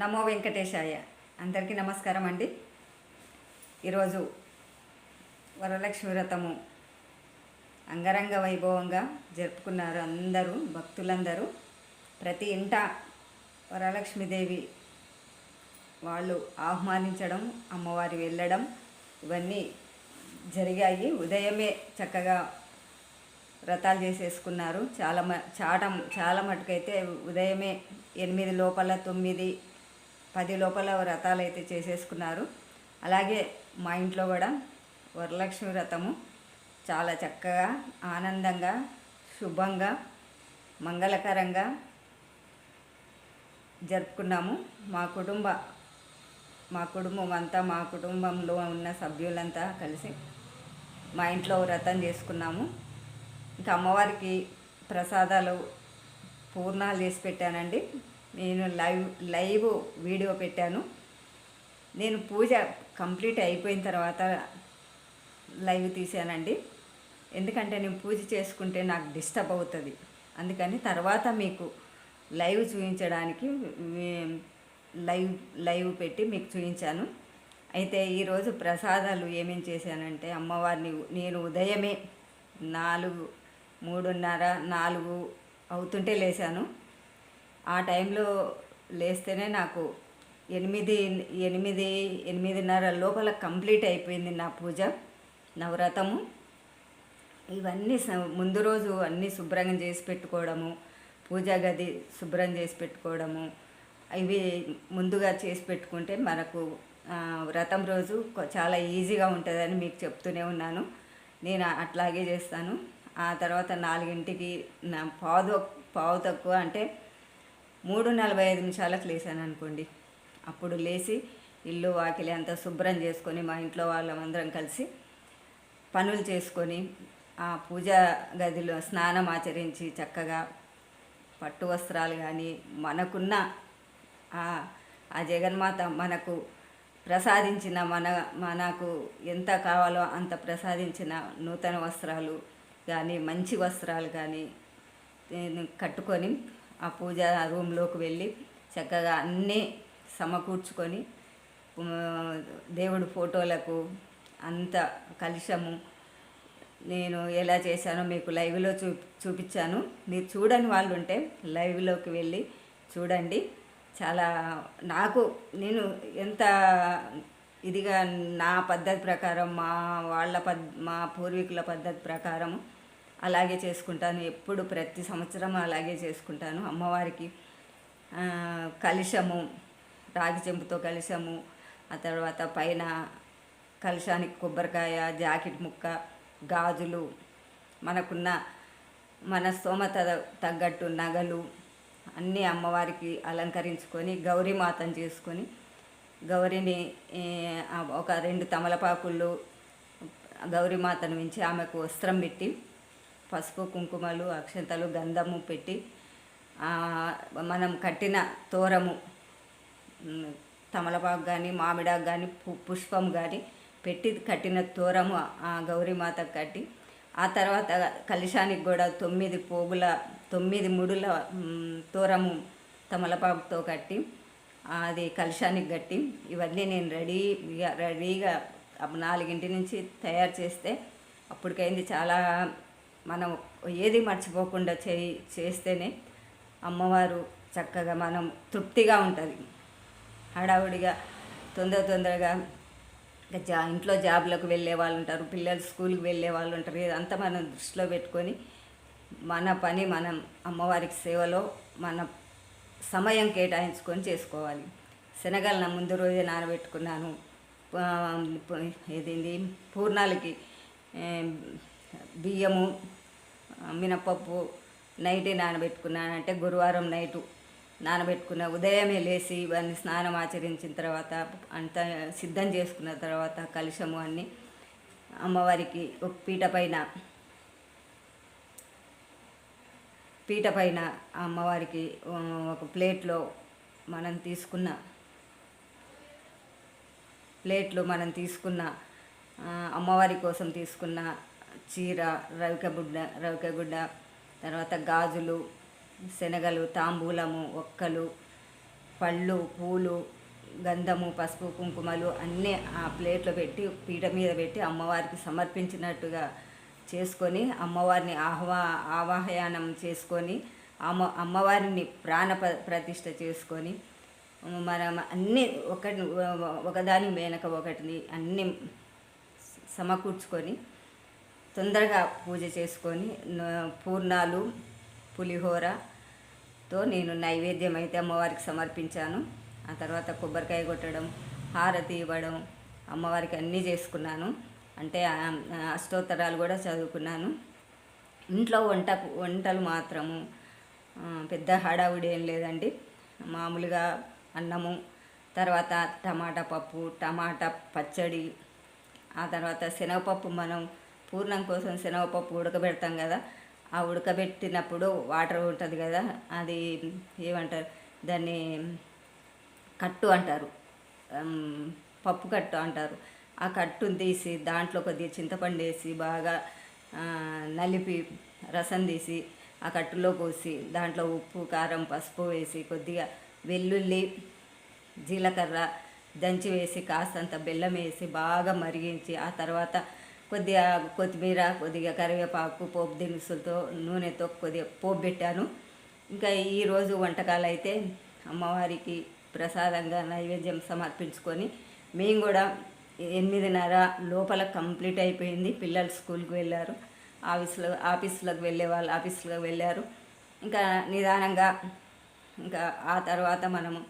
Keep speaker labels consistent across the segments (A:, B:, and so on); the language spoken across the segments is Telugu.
A: నమో వెంకటేశాయ. అందరికీ నమస్కారం అండి. ఈరోజు వరలక్ష్మి వ్రతము అంగరంగ వైభవంగా జరుపుకున్నారు అందరూ భక్తులందరూ. ప్రతి ఇంట వరలక్ష్మీదేవి వాళ్ళు ఆహ్వానించడం అమ్మవారి వెళ్ళడం ఇవన్నీ జరిగాయి. ఉదయమే చక్కగా వ్రతాలు చేసేసుకున్నారు. చాలా మ చాలా మటుకైతే ఉదయమే ఎనిమిది లోపల తొమ్మిది పది లోపల వ్రతాలు అయితే చేసేసుకున్నారు. అలాగే మా ఇంట్లో కూడా వరలక్ష్మి వ్రతము చాలా చక్కగా ఆనందంగా శుభంగా మంగళకరంగా జరుపుకున్నాము. మా కుటుంబ మా కుటుంబం అంతా మా కుటుంబంలో ఉన్న సభ్యులంతా కలిసి మా ఇంట్లో వ్రతం చేసుకున్నాము. ఇంకా అమ్మవారికి ప్రసాదాలు పూర్ణాలు చేసి పెట్టానండి. నేను లైవ్ లైవ్ వీడియో పెట్టాను. నేను పూజ కంప్లీట్ అయిపోయిన తర్వాత లైవ్ తీసానండి ఎందుకంటే నేను పూజ చేసుకుంటే నాకు డిస్టర్బ్ అవుతుంది. అందుకని తర్వాత మీకు లైవ్ చూపించడానికి లైవ్ లైవ్ పెట్టి మీకు చూపించాను అయితే ఈరోజు ప్రసాదాలు ఏమేం చేశానంటే అమ్మవారిని నేను ఉదయమే నాలుగు మూడున్నర నాలుగు అవుతుంటే లేశాను. ఆ టైంలో లేస్తేనే నాకు ఎనిమిది ఎనిమిది ఎనిమిదిన్నర లోపల కంప్లీట్ అయిపోయింది నా పూజ నా వ్రతము ఇవన్నీ స- ముందు రోజు అన్నీ శుభ్రంగా చేసి పెట్టుకోవడము పూజా గది శుభ్రం చేసి పెట్టుకోవడము ఇవి ముందుగా చేసి పెట్టుకుంటే మనకు వ్రతం రోజు చాలా ఈజీగా ఉంటుందని మీకు చెప్తూనే ఉన్నాను. నేను అట్లాగే చేస్తాను. ఆ తర్వాత నాలుగింటికి నా పావు పావు తక్కువ అంటే మూడు నలభై ఐదు నిమిషాలకు లేసాను అనుకోండి. అప్పుడు లేచి ఇల్లు వాకిలి అంతా శుభ్రం చేసుకొని మా ఇంట్లో వాళ్ళమందరం కలిసి పనులు చేసుకొని ఆ పూజా గదిలో స్నానం ఆచరించి చక్కగా పట్టు వస్త్రాలు కానీ మనకున్న ఆ జగన్మాత మనకు ప్రసాదించిన మన మనకు ఎంత కావాలో అంత ప్రసాదించిన నూతన వస్త్రాలు కానీ మంచి వస్త్రాలు కానీ కట్టుకొని ఆ పూజ రూమ్లోకి వెళ్ళి చక్కగా అన్నీ సమకూర్చుకొని దేవుడు ఫోటోలకు అంత కలుషము నేను ఎలా చేశానో మీకు లైవ్లో చూ చూపించాను. మీరు చూడని వాళ్ళు ఉంటే లైవ్లోకి వెళ్ళి చూడండి. చాలా నాకు నేను ఎంత ఇదిగా నా పద్ధతి ప్రకారం మా వాళ్ళ పద్ మా పూర్వీకుల పద్ధతి ప్రకారం అలాగే చేసుకుంటాను. ఎప్పుడు ప్రతి సంవత్సరం అలాగే చేసుకుంటాను. అమ్మవారికి కలుషము రాగి చెంపుతో కలుషము ఆ తర్వాత పైన కలశానికి కొబ్బరికాయ జాకెట్ ముక్క గాజులు మనకున్న మన స్తోమత తగ్గట్టు నగలు అన్నీ అమ్మవారికి అలంకరించుకొని గౌరీమాతను చేసుకొని గౌరిని ఒక రెండు తమలపాకులు గౌరీమాతను ఉంచి ఆమెకు వస్త్రం పెట్టి పసుపు కుంకుమలు అక్షంతలు గంధము పెట్టి మనం కట్టిన తోరము తమలపాకు కానీ మామిడాకు కానీ పు పుష్పం కానీ పెట్టి కట్టిన తోరము ఆ గౌరీమాతకు కట్టి ఆ తర్వాత కలశానికి కూడా తొమ్మిది పోగుల తొమ్మిది ముడుల తోరము తమలపాకుతో కట్టి అది కలశానికి కట్టి ఇవన్నీ నేను రెడీ రెడీగా నాలుగింటి నుంచి తయారు చేస్తే అప్పటికైంది చాలా మనం ఏది మర్చిపోకుండా చేయి చేస్తేనే అమ్మవారు చక్కగా మనం తృప్తిగా ఉంటుంది. హడావుడిగా తొందర తొందరగా జా ఇంట్లో జాబ్లకు వెళ్ళే వాళ్ళు ఉంటారు పిల్లలు స్కూల్కి వెళ్ళే వాళ్ళు ఉంటారు. ఇదంతా మనం దృష్టిలో పెట్టుకొని మన పని మనం అమ్మవారికి సేవలో మన సమయం కేటాయించుకొని చేసుకోవాలి. శనగలను ముందు రోజే నానబెట్టుకున్నాను. ఆ, ఏదేంది పూర్ణాలకి బియ్యము మినపప్పు నైటే నానబెట్టుకున్నాను అంటే గురువారం నైటు నానబెట్టుకున్న ఉదయమే లేచి ఇవన్నీ స్నానం ఆచరించిన తర్వాత అంతా సిద్ధం చేసుకున్న తర్వాత కలుషము అన్నీ అమ్మవారికి ఒక పీట పైన పీట పైన అమ్మవారికి ఒక ప్లేట్లో మనం తీసుకున్న ప్లేట్లో మనం తీసుకున్న అమ్మవారి కోసం తీసుకున్న చీర రవికబుడ్డ రవికగుడ్డ తర్వాత గాజులు శనగలు తాంబూలము ఒక్కలు పళ్ళు పూలు గంధము పసుపు కుంకుమలు అన్నీ ఆ ప్లేట్లో పెట్టి పీట మీద పెట్టి అమ్మవారికి సమర్పించినట్టుగా చేసుకొని అమ్మవారిని ఆహ్వా ఆవాహయానం చేసుకొని అమ్మ అమ్మవారిని ప్రాణ ప్ర- ప్రతిష్ట చేసుకొని మనం అన్నీ ఒకటి ఒకదాని వెనక ఒకటిని అన్నీ సమకూర్చుకొని తొందరగా పూజ చేసుకొని పూర్ణాలు పులిహోరతో నేను నైవేద్యం అయితే అమ్మవారికి సమర్పించాను. ఆ తర్వాత కొబ్బరికాయ కొట్టడం హారతి ఇవ్వడం అమ్మవారికి అన్నీ చేసుకున్నాను. అంటే అష్టోత్తరాలు కూడా చదువుకున్నాను. ఇంట్లో వంట వంటలు మాత్రము పెద్ద హడావుడి ఏం లేదండి. మామూలుగా అన్నము తర్వాత టమాటా పప్పు టమాటా పచ్చడి ఆ తర్వాత శనగపప్పు మనం పూర్ణం కోసం శనగపప్పు ఉడకబెడతాం కదా ఆ ఉడకబెట్టినప్పుడు వాటర్ ఉంటుంది కదా అది ఏమంటారు దాన్ని కట్టు అంటారు పప్పు కట్టు అంటారు. ఆ కట్టును తీసి దాంట్లో కొద్దిగా చింతపండు వేసి బాగా నలిపి రసం తీసి ఆ కట్టులో పోసి దాంట్లో ఉప్పు కారం పసుపు వేసి కొద్దిగా వెల్లుల్లి జీలకర్ర దంచి వేసి కాస్తంత బెల్లం వేసి బాగా మరిగించి ఆ తర్వాత కొద్దిగా కొత్తిమీర కొద్దిగా కరివేపాకు పోపు దినుసులతో నూనెతో కొద్దిగా పోపు పెట్టాను. ఇంకా ఈరోజు వంటకాలు అయితే అమ్మవారికి ప్రసాదంగా నైవేద్యం సమర్పించుకొని మేము కూడా ఎనిమిదిన్నర లోపల కంప్లీట్ అయిపోయింది. పిల్లలు స్కూల్కి వెళ్ళారు. ఆఫీస్లో ఆఫీసులకు వెళ్ళే వాళ్ళు ఆఫీసులకు వెళ్ళారు. ఇంకా నిదానంగా ఇంకా ఆ తర్వాత మనము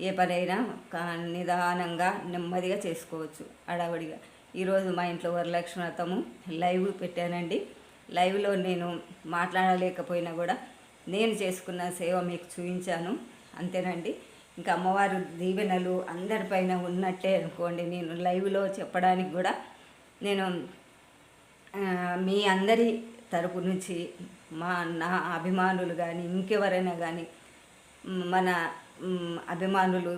A: ఏ పనైనా కా- నిదానంగా నెమ్మదిగా చేసుకోవచ్చు అడావిడిగా ఈరోజు మా ఇంట్లో వరలక్ష్మి వ్రతము లైవ్ పెట్టానండి. లైవ్లో నేను మాట్లాడలేకపోయినా కూడా నేను చేసుకున్న సేవ మీకు చూపించాను. అంతేనండి. ఇంకా అమ్మవారు దీవెనలు అందరిపైన ఉన్నట్టే అనుకోండి. నేను లైవ్లో చెప్పడానికి కూడా నేను మీ అందరి తరపు నుంచి మా నా అభిమానులు కానీ ఇంకెవరైనా కానీ మన అభిమానులు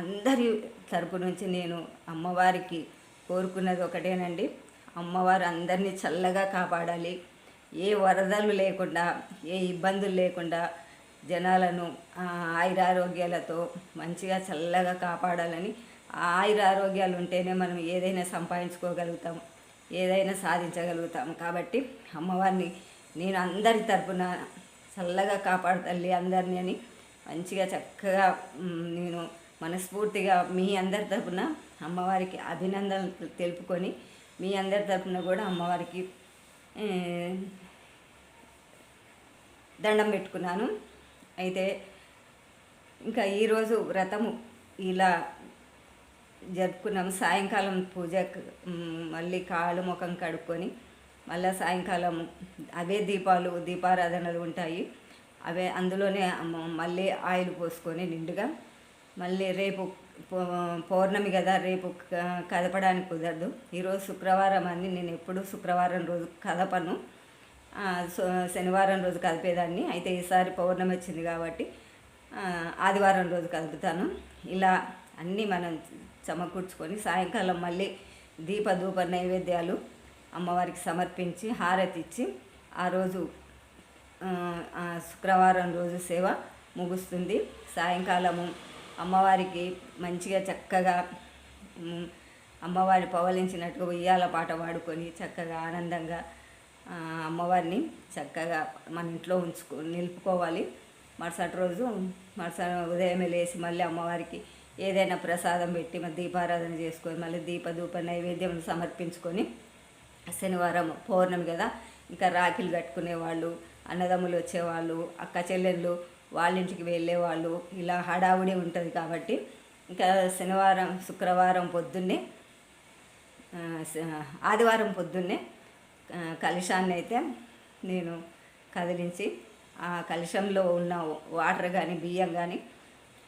A: అందరి తరపు నుంచి నేను అమ్మవారికి కోరుకున్నది ఒకటేనండి. అమ్మవారు అందరినీ చల్లగా కాపాడాలి. ఏ వరదలు లేకుండా ఏ ఇబ్బందులు లేకుండా జనాలను ఆయురారోగ్యాలతో మంచిగా చల్లగా కాపాడాలని ఆ ఆయురారోగ్యాలు ఉంటేనే మనం ఏదైనా సంపాదించుకోగలుగుతాం ఏదైనా సాధించగలుగుతాం. కాబట్టి అమ్మవారిని నేను అందరి తరపున చల్లగా కాపాడు తల్లి అందరినీ అని మంచిగా చక్కగా నేను మనస్ఫూర్తిగా మీ అందరి తరపున అమ్మవారికి అభినందనలు తెలుపుకొని మీ అందరి తరఫున కూడా అమ్మవారికి దండం పెట్టుకున్నాను. అయితే ఇంకా ఈరోజు వ్రతము ఇలా జరుపుకున్నాము. సాయంకాలం పూజ మళ్ళీ కాళ్ళు ముఖం కడుక్కొని మళ్ళీ సాయంకాలం అవే దీపాలు దీపారాధనలు ఉంటాయి. అవే అందులోనే మళ్ళీ ఆయిల్ పోసుకొని నిండుగా మళ్ళీ రేపు పౌ- పౌర్ణమి కదా రేపు కదపడానికి కుదరదు. ఈరోజు శుక్రవారం అని నేను ఎప్పుడు శుక్రవారం రోజు కదపను. శనివారం రోజు కదిపేదాన్ని అయితే ఈసారి పౌర్ణమి వచ్చింది కాబట్టి ఆదివారం రోజు కదుపుతాను ఇలా అన్నీ మనం సమకూర్చుకొని సాయంకాలం మళ్ళీ దీప ధూప నైవేద్యాలు అమ్మవారికి సమర్పించి హారతి ఇచ్చి ఆ రోజు శుక్రవారం రోజు సేవ ముగుస్తుంది. సాయంకాలము అమ్మవారికి మంచిగా చక్కగా అమ్మవారిని అమ్మవారి పవలించినట్టుగా ఉయ్యాల పాట పాడుకొని చక్కగా ఆనందంగా అమ్మవారిని చక్కగా మన ఇంట్లో ఉంచుకో నిలుపుకోవాలి. మరుసటి రోజు మరుసటి ఉదయమే లేచి మళ్ళీ అమ్మవారికి ఏదైనా ప్రసాదం పెట్టి మరి దీపారాధన చేసుకొని మళ్ళీ దీపధూప నైవేద్యం సమర్పించుకొని శనివారం పౌర్ణమి కదా ఇంకా రాఖీలు కట్టుకునేవాళ్ళు అన్నదమ్ములు వచ్చేవాళ్ళు అక్క చెల్లెళ్ళు వాళ్ళ ఇంటికి వెళ్ళేవాళ్ళు ఇలా హడావుడి ఉంటుంది కాబట్టి ఇంకా శనివారం శుక్రవారం పొద్దున్నే ఆదివారం పొద్దున్నే ఆ, కలశాన్ని అయితే నేను కదిలించి ఆ కలశంలో ఉన్న వాటర్ కానీ బియ్యం కానీ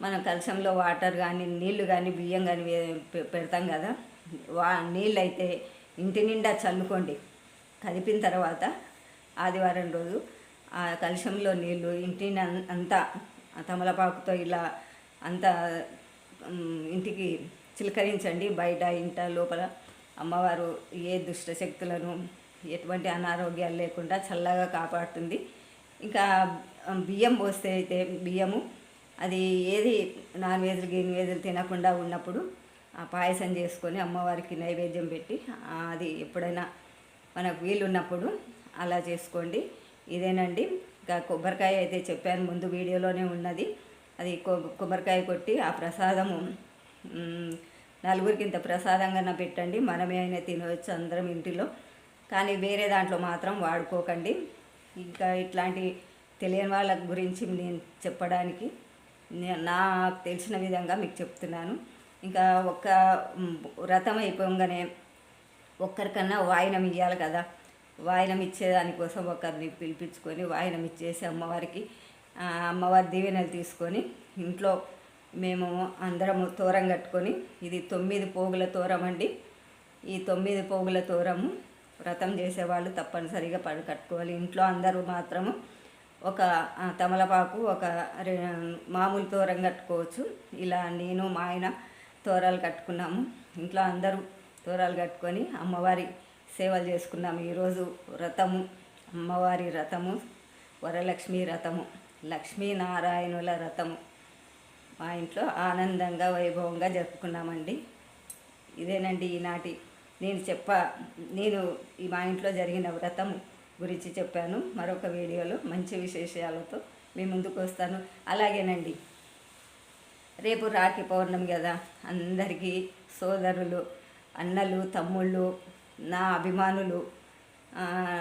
A: మనం కలశంలో వాటర్ కానీ నీళ్ళు కానీ బియ్యం కానీ పెడతాం కదా. వా నీళ్ళు అయితే ఇంటి నిండా చల్లుకోండి. కదిపిన తర్వాత ఆదివారం రోజు ఆ కలుషంలో నీళ్ళు ఇంటిని అంతా తమలపాకుతో ఇలా అంతా ఇంటికి చిలకరించండి. బయట ఇంట లోపల అమ్మవారు ఏ దుష్ట శక్తులను ఎటువంటి అనారోగ్యాలు లేకుండా చల్లగా కాపాడుతుంది. ఇంకా బియ్యం పోస్తే అయితే బియ్యము అది ఏది నాన్ వెజ్లు గిన్ వెజ్లు తినకుండా ఉన్నప్పుడు ఆ పాయసం చేసుకొని అమ్మవారికి నైవేద్యం పెట్టి అది ఎప్పుడైనా మనకు వీలున్నప్పుడు అలా చేసుకోండి. ఇదేనండి. ఇంకా కొబ్బరికాయ అయితే చెప్పాను ముందు వీడియోలోనే ఉన్నది. అది కొబ్బరికాయ కొట్టి ఆ ప్రసాదము నలుగురికి ఇంత ప్రసాదంగా పెట్టండి. మనమే అయినా తినవచ్చు అందరం ఇంటిలో. కానీ వేరే దాంట్లో మాత్రం వాడుకోకండి. ఇంకా ఇట్లాంటి తెలియని వాళ్ళ గురించి నేను చెప్పడానికి నాకు తెలిసిన విధంగా మీకు చెప్తున్నాను. ఇంకా ఒక్క వ్రతం అయిపోగానే ఒక్కరికన్నా వాయినం ఇవ్వాలి కదా. వాయినం ఇచ్చేదానికోసం ఒకరిని పిలిపించుకొని వాయినం ఇచ్చేసి అమ్మవారికి అమ్మవారి దీవెనలు తీసుకొని ఇంట్లో మేము అందరము తోరం కట్టుకొని ఇది తొమ్మిది పోగుల తోరం అండి. ఈ తొమ్మిది పోగుల తోరము వ్రతం చేసేవాళ్ళు తప్పనిసరిగా పడు కట్టుకోవాలి. ఇంట్లో అందరూ మాత్రము ఒక తమలపాకు ఒక రె- మామూలు తోరం కట్టుకోవచ్చు. ఇలా నేను మా ఆయన తోరాలు కట్టుకున్నాము. ఇంట్లో అందరూ తోరాలు కట్టుకొని అమ్మవారి సేవలు చేసుకున్నాము ఈరోజు వ్రతము అమ్మవారి రథము వరలక్ష్మి రథము లక్ష్మీనారాయణుల రథము. మా ఇంట్లో ఆనందంగా వైభవంగా జరుపుకున్నామండి. ఇదేనండి ఈనాటి నేను చెప్ప నేను ఈ మా ఇంట్లో జరిగిన వ్రతం గురించి చెప్పాను. మరొక వీడియోలో మంచి విశేషాలతో మీ ముందుకు వస్తాను. అలాగేనండి. రేపు రాఖీ పౌర్ణమి కదా. అందరికీ సోదరులు అన్నలు తమ్ముళ్ళు నా అభిమానులు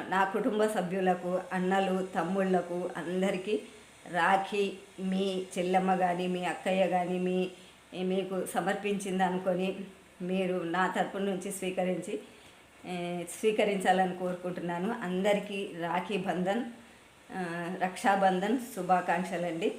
A: నా కుటుంబ సభ్యులకు అన్నలు తమ్ముళ్ళకు అందరికీ రాఖీ మీ చెల్లెమ్మ కానీ మీ అక్కయ్య కానీ మీ మీకు సమర్పించింది అనుకొని మీరు నా తరపు నుంచి స్వీకరించి స్వీకరించాలని కోరుకుంటున్నాను. అందరికీ రాఖీ బంధన్ రక్షాబంధన్ శుభాకాంక్షలండి.